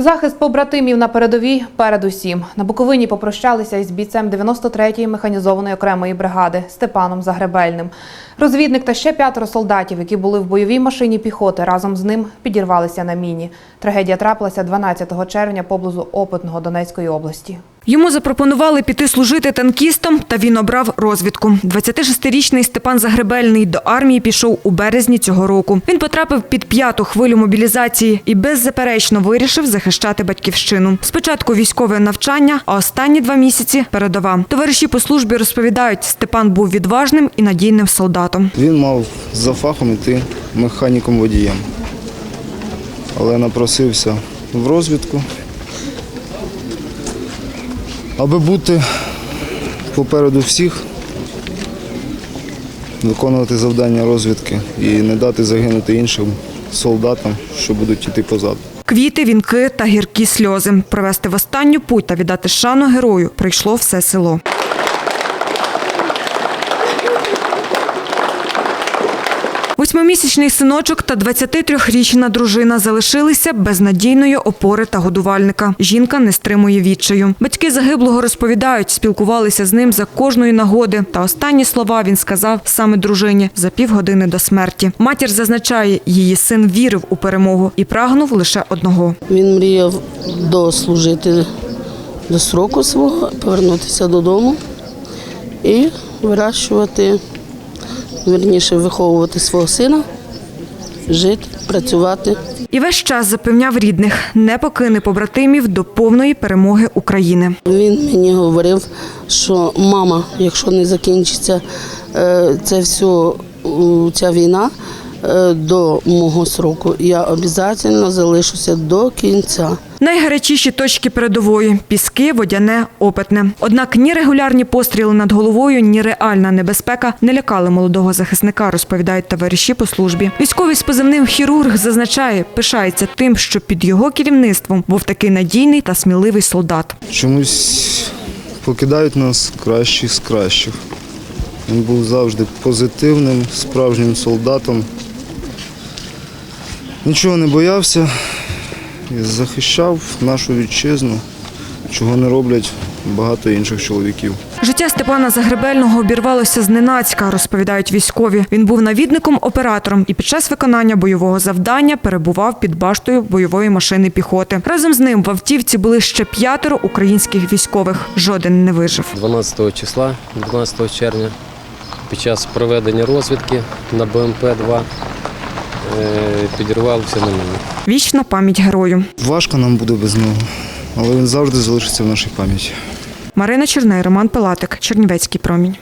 Захист побратимів на передовій передусім. На Буковині попрощалися із бійцем 93-ї механізованої окремої бригади Степаном Загребельним. Розвідник та ще п'ятеро солдатів, які були в бойовій машині піхоти, разом з ним підірвалися на міні. Трагедія трапилася 12 червня поблизу Опитного Донецької області. Йому запропонували піти служити танкістом, та він обрав розвідку. 26-річний Степан Загребельний до армії пішов у березні цього року. Він потрапив під п'яту хвилю мобілізації і беззаперечно вирішив захищати батьківщину. Спочатку військове навчання, а останні два місяці передова. Товариші по службі розповідають, Степан був відважним і надійним солдатом. Він мав за фахом йти механіком-водієм, але напросився в розвідку, аби бути попереду всіх, виконувати завдання розвідки і не дати загинути іншим солдатам, що будуть йти позаду. Квіти, вінки та гіркі сльози. Провести в останню путь та віддати шану герою прийшло все село. Восьмимісячний синочок та 23-річна дружина залишилися без надійної опори та годувальника. Жінка не стримує відчаю. Батьки загиблого розповідають, спілкувалися з ним за кожної нагоди. Та останні слова він сказав саме дружині за півгодини до смерті. Матір зазначає, її син вірив у перемогу і прагнув лише одного. Він мріяв дослужити до сроку свого, повернутися додому і вирощувати, верніше виховувати свого сина, жити, працювати. І весь час запевняв рідних, не покине побратимів до повної перемоги України. Він мені говорив, що мама, якщо не закінчиться е, це все, ця війна до мого сроку, я обов'язково залишуся до кінця. Найгарячіші точки передової піски, водяне, опитне. Однак ні регулярні постріли над головою, ні реальна небезпека не лякали молодого захисника, розповідають товариші по службі. Військовий з позивним хірург зазначає, пишається тим, що під його керівництвом був такий надійний та сміливий солдат. Чомусь покидають нас кращі з кращих. Він був завжди позитивним, справжнім солдатом. Нічого не боявся і захищав нашу вітчизну, чого не роблять багато інших чоловіків. Життя Степана Загребельного обірвалося зненацька, розповідають військові. Він був навідником-оператором і під час виконання бойового завдання перебував під баштою бойової машини піхоти. Разом з ним в автівці були ще п'ятеро українських військових. Жоден не вижив. 12 числа, 12 червня, під час проведення розвідки на БМП-2 підірвався на мене. Вічна пам'ять герою. Важко нам буде без нього, але він завжди залишиться в нашій пам'яті. Марина Черней, Роман Пилатик, Чернівецький промінь.